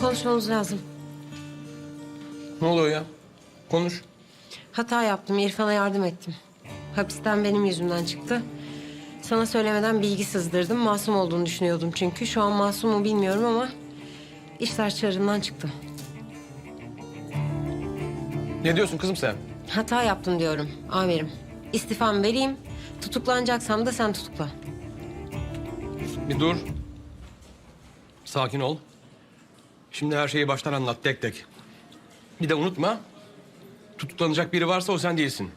Konuşmamız lazım. Ne oluyor ya? Konuş. Hata yaptım. İrfan'a yardım ettim. Hapisten benim yüzümden çıktı. Sana söylemeden bilgi sızdırdım. Masum olduğunu düşünüyordum çünkü. Şu an masum mu bilmiyorum ama... ...işler çığırından çıktı. Ne diyorsun kızım sen? Hata yaptım diyorum amirim. İstifamı vereyim. Tutuklanacaksam da sen tutukla. Bir dur. Sakin ol. Şimdi her şeyi baştan anlat tek tek. Bir de unutma. Tutuklanacak biri varsa o sen değilsin.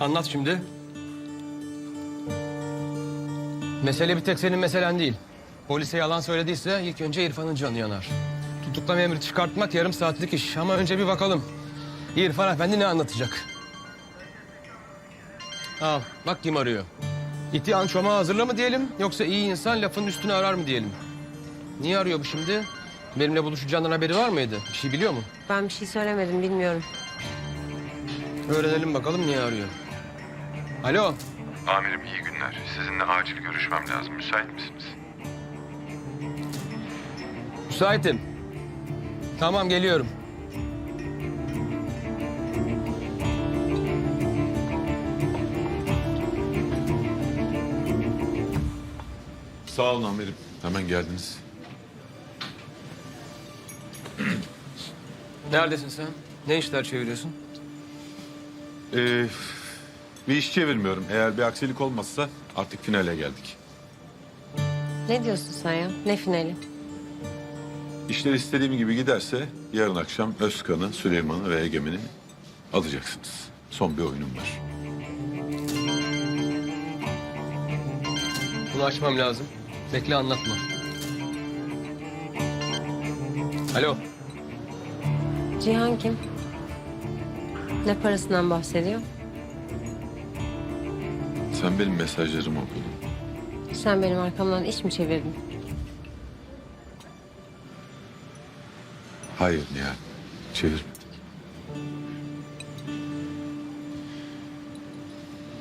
Anlat şimdi. Mesele bir tek senin meselen değil. Polise yalan söylediyse ilk önce İrfan'ın canı yanar. Tutuklama emri çıkartmak yarım saatlik iş. Ama önce bir bakalım. İrfan Efendi ne anlatacak? Al bak kim arıyor. İti an çomağı hazırla mı diyelim yoksa iyi insan lafın üstüne arar mı diyelim? Niye arıyor bu şimdi? Benimle buluşacağından haberi var mıydı? Bir şey biliyor mu? Ben bir şey söylemedim bilmiyorum. Öğrenelim bakalım niye arıyor. Alo. Amirim iyi günler. Sizinle acil görüşmem lazım. Müsait misiniz? Müsaitim. Tamam geliyorum. Sağ olun amirim. Hemen geldiniz. Neredesin sen? Ne işler çeviriyorsun? Ee, bir iş çevirmiyorum. Eğer bir aksilik olmazsa artık finale geldik. Ne diyorsun sen ya? Ne finali? İşler istediğim gibi giderse yarın akşam Özkan'ı, Süleyman'ı ve Egemen'i alacaksınız. Son bir oyunum var. Bunu açmam lazım. Bekle anlatma. Alo. Cihan kim? Ne parasından bahsediyor? Sen benim mesajlarımı okudun. Sen benim arkamdan iş mi çevirdin? Hayır Nihal, çevirmedim.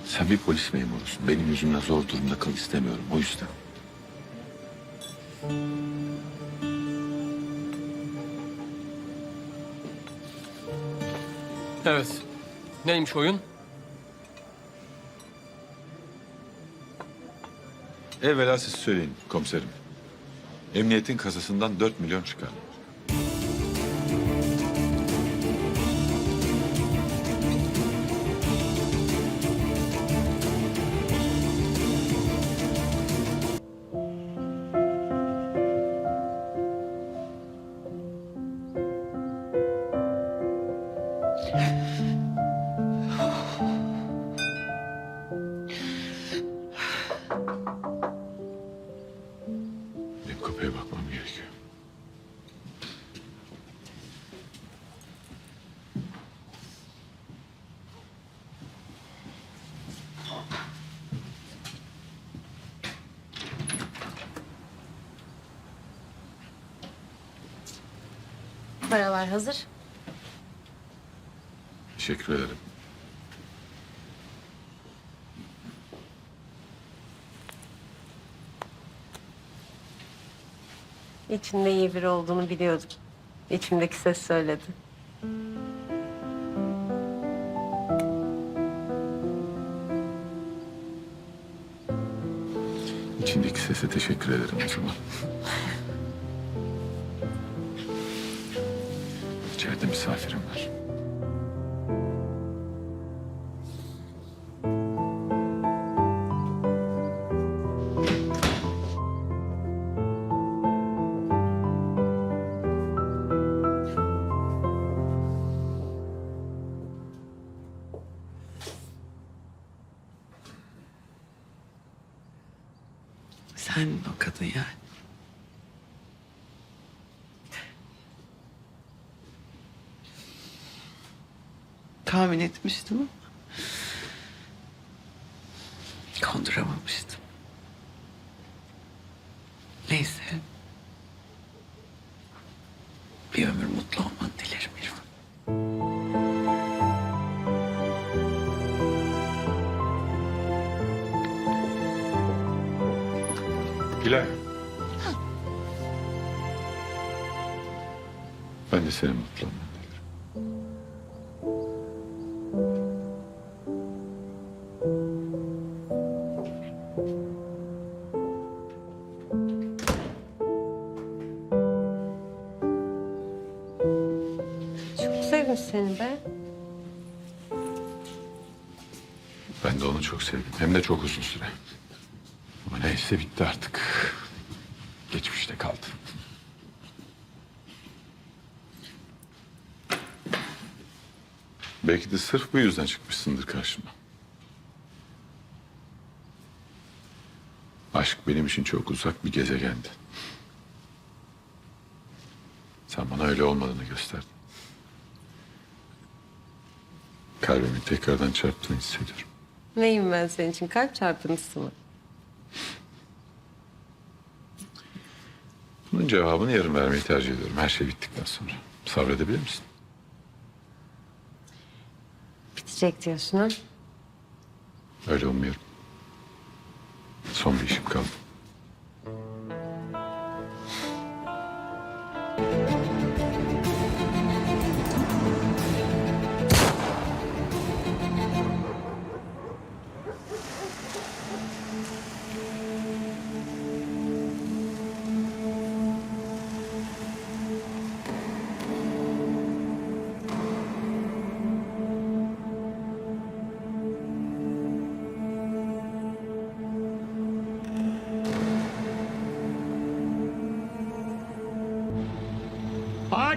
Sen bir polis memurusun. Benim yüzümden zor durumda kal istemiyorum. O yüzden. Evet. Neymiş oyun? Evvela siz söyleyin komiserim. Emniyetin kasasından 4 milyon çıkar. Paralar hazır. Teşekkür ederim. İçinde iyi biri olduğunu biliyordum. İçimdeki ses söyledi. İçindeki sese teşekkür ederim o zaman. Misafirim Tahmin etmiştim ama konduramamıştım. Neyse. Bir ömür mutlu olmanı dilerim İrfan. Hilal. Ben de senin mutlu olmanı çok uzun süre. Ama neyse bitti artık. Geçmişte kaldı. Belki de sırf bu yüzden çıkmışsındır karşıma. Aşk benim için çok uzak bir gezegendi. Sen bana öyle olmadığını gösterdin. Kalbimin tekrardan çarptığını hissediyorum. Neyim ben senin için? Kalp çarpıntısı mı? Bunun cevabını yarın vermeyi tercih ediyorum. Her şey bittikten sonra. Sabredebilir misin? Bitecek diyorsun ha? Öyle umuyorum. Son bir işim kaldı.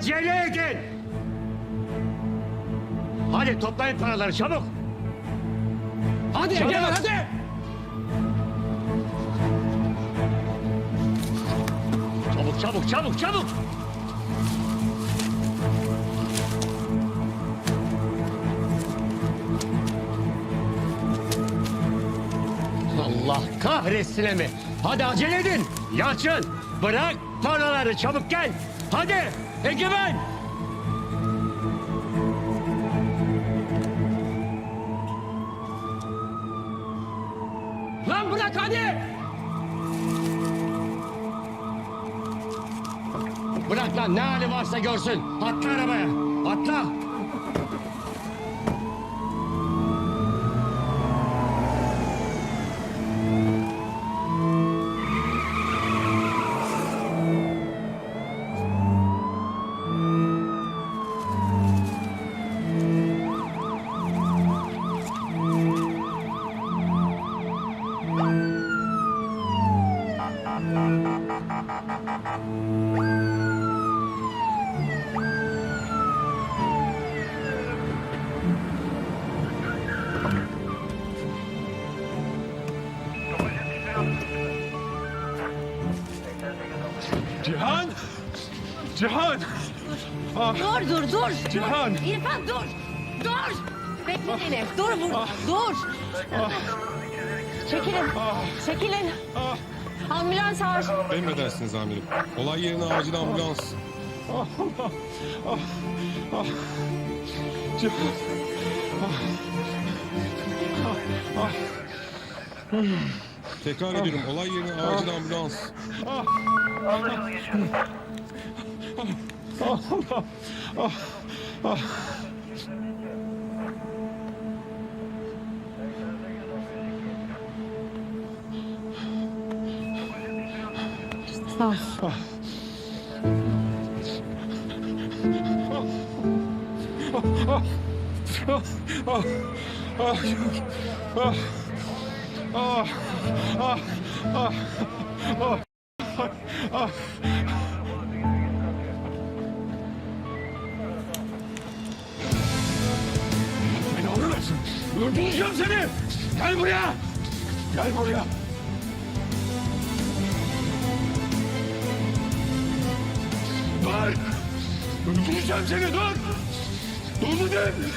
Acele edin! Hadi toplayın paraları çabuk! Hadi çabuk. hadi! Çabuk çabuk çabuk çabuk! Allah kahretsin mi? Hadi acele edin! Yalçın! Bırak paraları çabuk gel! Hadi! Egemen! Lan bırak hadi! Bırak lan ne hali varsa görsün. Atla arabaya. Atla. Cihan! Dur dur dur. Cihan! Dur. İrfan dur. Dur. Bekle beni. Dur burada. Dur. Çekilin. Çekilin. Ambulans çağır. Emredersiniz amirim. Olay yerine acil ambulans. Tekrar ediyorum. Olay yerine acil ambulans. Ol. Beni vurursun. Öldüreceğim seni. Gel buraya. Gel buraya. Dur. Öldüreceğim seni dur. Dur dedim.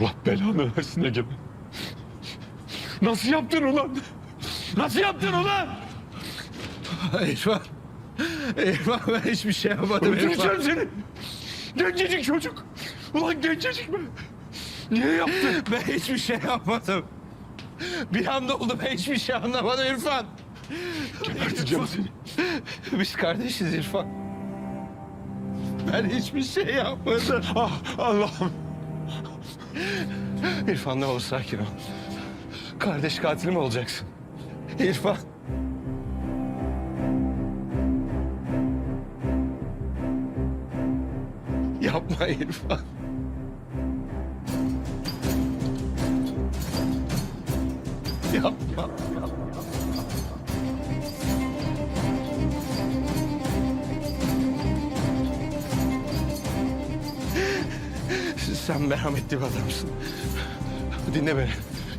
Allah belanı versin Egemen. Nasıl yaptın ulan? Nasıl yaptın ulan? İrfan. İrfan ben hiçbir şey yapmadım Öldüreceğim seni. Gencecik çocuk. Ulan gencecik mi? Niye yaptın? Ben hiçbir şey yapmadım. Bir anda oldu ben hiçbir şey anlamadım İrfan. Geberteceğim seni. Biz kardeşiz İrfan. Ben hiçbir şey yapmadım. Ah Allah'ım. İrfan ne olur sakin ol. Kardeş katili mi olacaksın? İrfan. Yapma İrfan. Yapma. Sen merhametli bir adamsın. Dinle beni.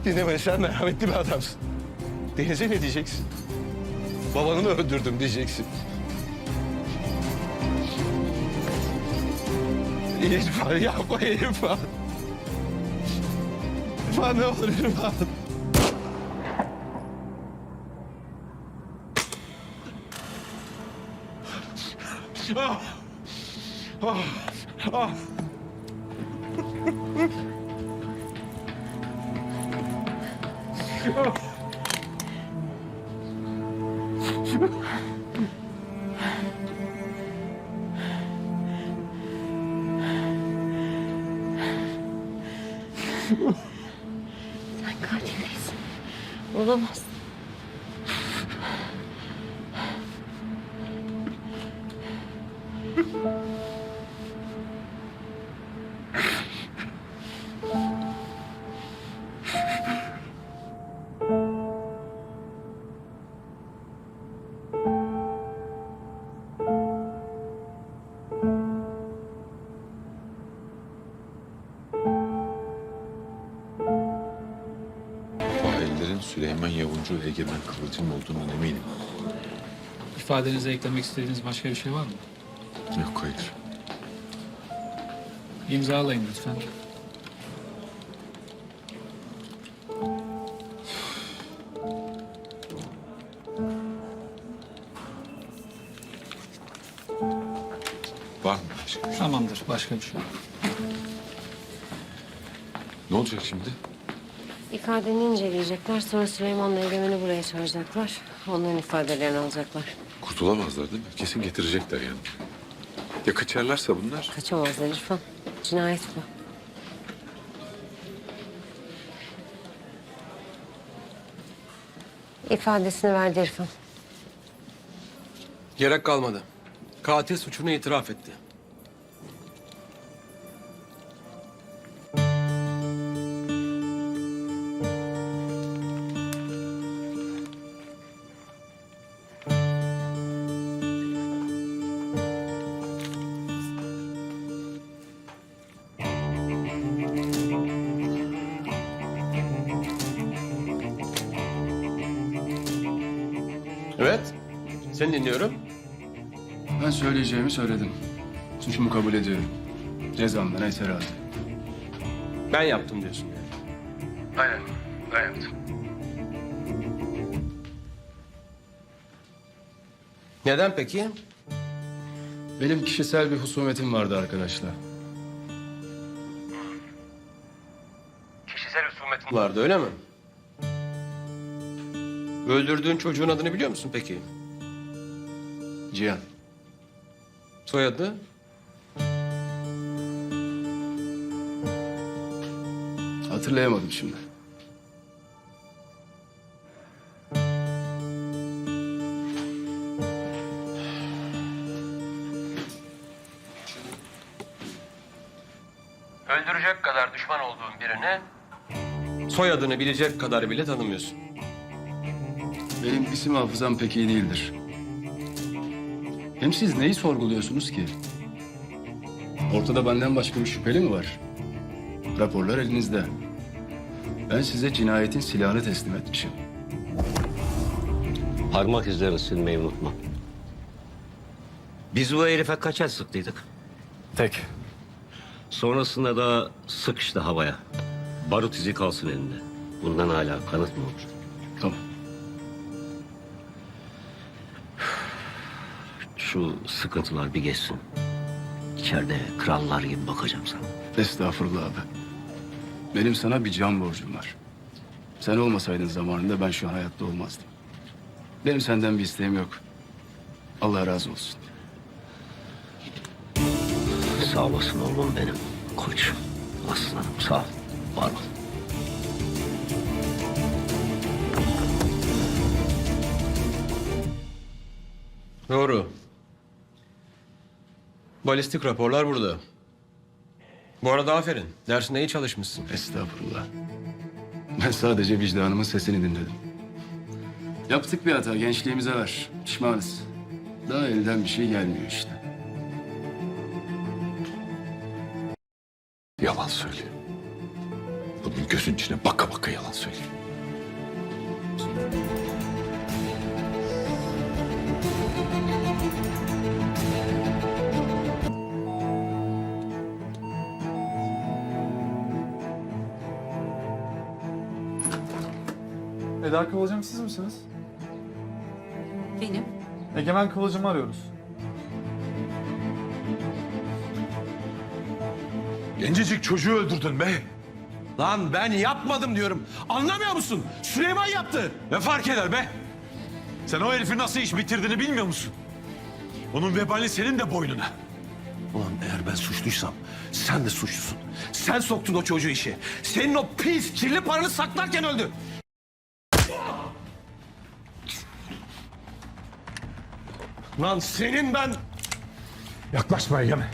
Dinle beni. Sen merhametli bir adamsın. Deniz'e ne diyeceksin? Babanı öldürdüm diyeceksin. İrfan yapma İrfan. İrfan ne olur İrfan. Sen katil değilsin. Olamaz. Ve Egemen Kıvılcım olduğundan eminim. İfadenize eklemek istediğiniz başka bir şey var mı? Yok hayır. İmzalayın lütfen. Var mı başka bir şey? Tamamdır. Başka bir şey. Ne olacak şimdi? İfadeni inceleyecekler. Sonra Süleyman'la Egemen'i buraya çağıracaklar. Onların ifadelerini alacaklar. Kurtulamazlar değil mi? Kesin getirecekler yani. Ya kaçarlarsa bunlar? Kaçamazlar İrfan. Cinayet bu. İfadesini verdi İrfan. Gerek kalmadı. Katil suçunu itiraf etti. Seni dinliyorum. Ben söyleyeceğimi söyledim. Suçumu kabul ediyorum. Cezamdan eser aldım. Ben yaptım diyorsun. Aynen. Ben yaptım. Neden peki? Benim kişisel bir husumetim vardı arkadaşlar. Kişisel husumetin vardı öyle mi? Öldürdüğün çocuğun adını biliyor musun peki? Cihan. Soyadı? Hatırlayamadım şimdi. Öldürecek kadar düşman olduğun birine soyadını bilecek kadar bile tanımıyorsun. Benim isim hafızam pek iyi değildir. Hem siz neyi sorguluyorsunuz ki? Ortada benden başka bir şüpheli mi var? Raporlar elinizde. Ben size cinayetin silahını teslim etmişim. Parmak izleri silmeyi unutma. Biz bu herife kaç el sıktıydık? Tek. Sonrasında da sık işte havaya. Barut izi kalsın elinde. Bundan hala kanıt mı olur? Şu sıkıntılar bir geçsin. İçeride krallar gibi bakacağım sana. Estağfurullah abi. Benim sana bir can borcum var. Sen olmasaydın zamanında ben şu an hayatta olmazdım. Benim senden bir isteğim yok. Allah razı olsun. Sağ olasın oğlum benim. Koçum. Aslanım sağ ol. Var ol. Doğru. Balistik raporlar burada. Bu arada aferin. Dersinde iyi çalışmışsın. Estağfurullah. Ben sadece vicdanımın sesini dinledim. Yaptık bir hata, gençliğimize ver. Pişmanız. Daha elden bir şey gelmiyor işte. Yalan söylüyor. Bunun gözün içine baka baka yalan söylüyor. Eda Kıvılcım siz misiniz? Benim. Egemen Kıvılcım'ı arıyoruz. Gencecik çocuğu öldürdün be. Lan ben yapmadım diyorum. Anlamıyor musun? Süleyman yaptı. Ne fark eder be? Sen o herifi nasıl iş bitirdiğini bilmiyor musun? Onun vebali senin de boynuna. Ulan eğer ben suçluysam sen de suçlusun. Sen soktun o çocuğu işe. Senin o pis kirli paranı saklarken öldü. Lan senin ben... Yaklaşma Egemen.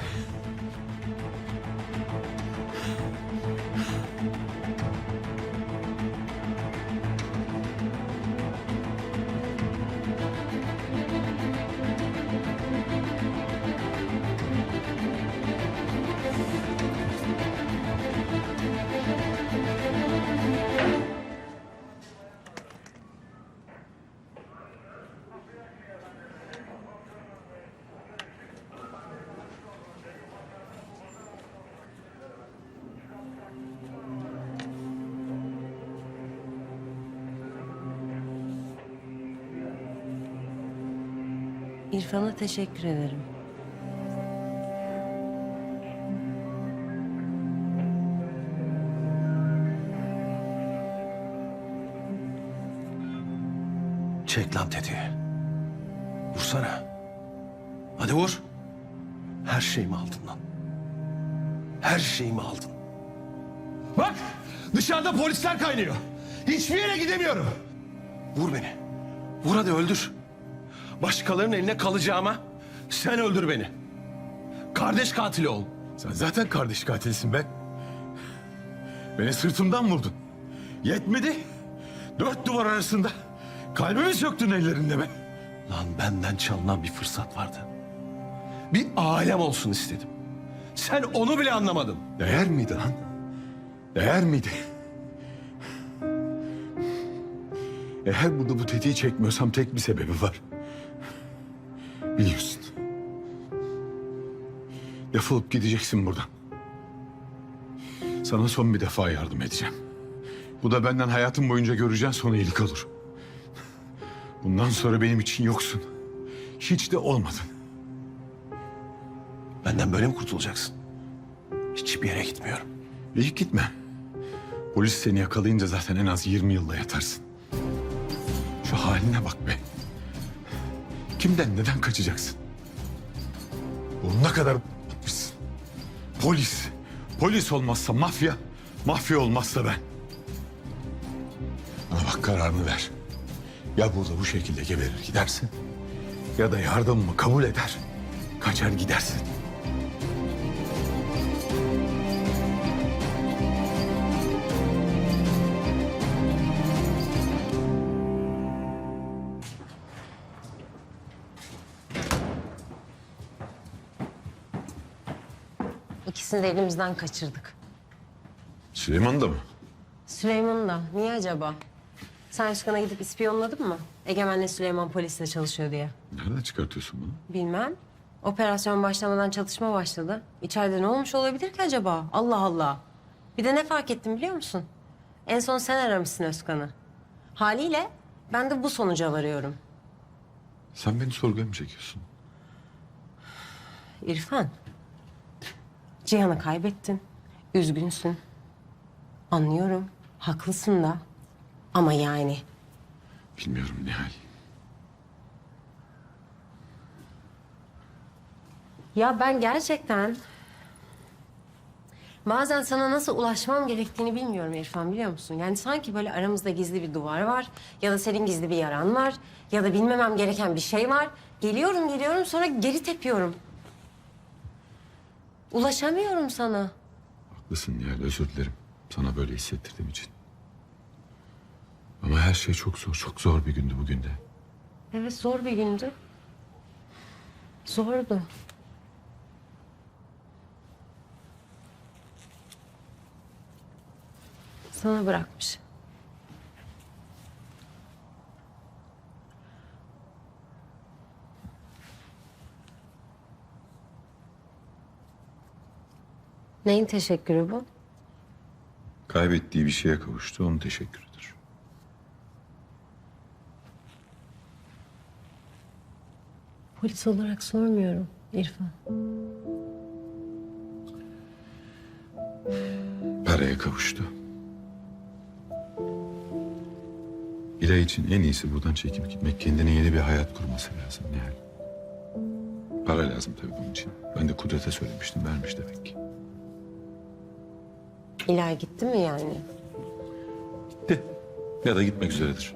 İrfan'a teşekkür ederim. Çek lan tetiği. Vursana. Hadi vur. Her şeyimi aldın lan. Her şeyimi aldın. Bak dışarıda polisler kaynıyor. Hiçbir yere gidemiyorum. Vur beni. Vur hadi öldür. Başkalarının eline kalacağıma sen öldür beni. Kardeş katili ol. Sen zaten kardeş katilsin be. Beni sırtımdan vurdun. Yetmedi. Dört duvar arasında. Kalbimi söktün ellerinde be. Lan benden çalınan bir fırsat vardı. Bir alem olsun istedim. Sen onu bile anlamadın. Değer miydi lan? Değer miydi? Eğer burada bu tetiği çekmiyorsam tek bir sebebi var. Biliyorsun. Defolup gideceksin buradan. Sana son bir defa yardım edeceğim. Bu da benden hayatım boyunca göreceğin son iyilik olur. Bundan sonra benim için yoksun. Hiç de olmadın. Benden böyle mi kurtulacaksın? Hiçbir yere gitmiyorum. İyi gitme. Polis seni yakalayınca zaten en az 20 yılda yatarsın. Şu haline bak be. Kimden neden kaçacaksın? Burnuna kadar batmışsın. Polis. Polis olmazsa mafya. Mafya olmazsa ben. Bana bak kararını ver. Ya burada bu şekilde geberir gidersin. Ya da yardımımı kabul eder. Kaçar gidersin. İkisini de elimizden kaçırdık. Süleyman da mı? Süleyman da. Niye acaba? Sen Özkan'a gidip ispiyonladın mı? Egemen'le Süleyman poliste çalışıyor diye. Nereden çıkartıyorsun bunu? Bilmem. Operasyon başlamadan çatışma başladı. İçeride ne olmuş olabilir ki acaba? Allah Allah. Bir de ne fark ettim biliyor musun? En son sen aramışsın Özkan'ı. Haliyle ben de bu sonuca varıyorum. Sen beni sorguya mı çekiyorsun? İrfan. Cihan'ı kaybettin. Üzgünsün. Anlıyorum. Haklısın da. Ama yani Bilmiyorum Nihal. Ya ben gerçekten bazen sana nasıl ulaşmam gerektiğini bilmiyorum İrfan biliyor musun? Yani sanki böyle aramızda gizli bir duvar var ya da senin gizli bir yaran var ya da bilmemem gereken bir şey var. Geliyorum geliyorum sonra geri tepiyorum. Ulaşamıyorum sana. Haklısın Nihal özür dilerim. Sana böyle hissettirdiğim için. Ama her şey çok zor, çok zor bir gündü bugün de. Evet zor bir gündü. Zordu. Sana bırakmış. Neyin teşekkürü bu? Kaybettiği bir şeye kavuştu, onun teşekkürüdür. Polis olarak sormuyorum İrfan. Paraya kavuştu. İlay için en iyisi buradan çekip gitmek. Kendine yeni bir hayat kurması lazım Nihal. Para lazım tabii bunun için. Ben de Kudret'e söylemiştim, vermiş demek ki. İlay gitti mi yani? De. Ya da gitmek üzeredir.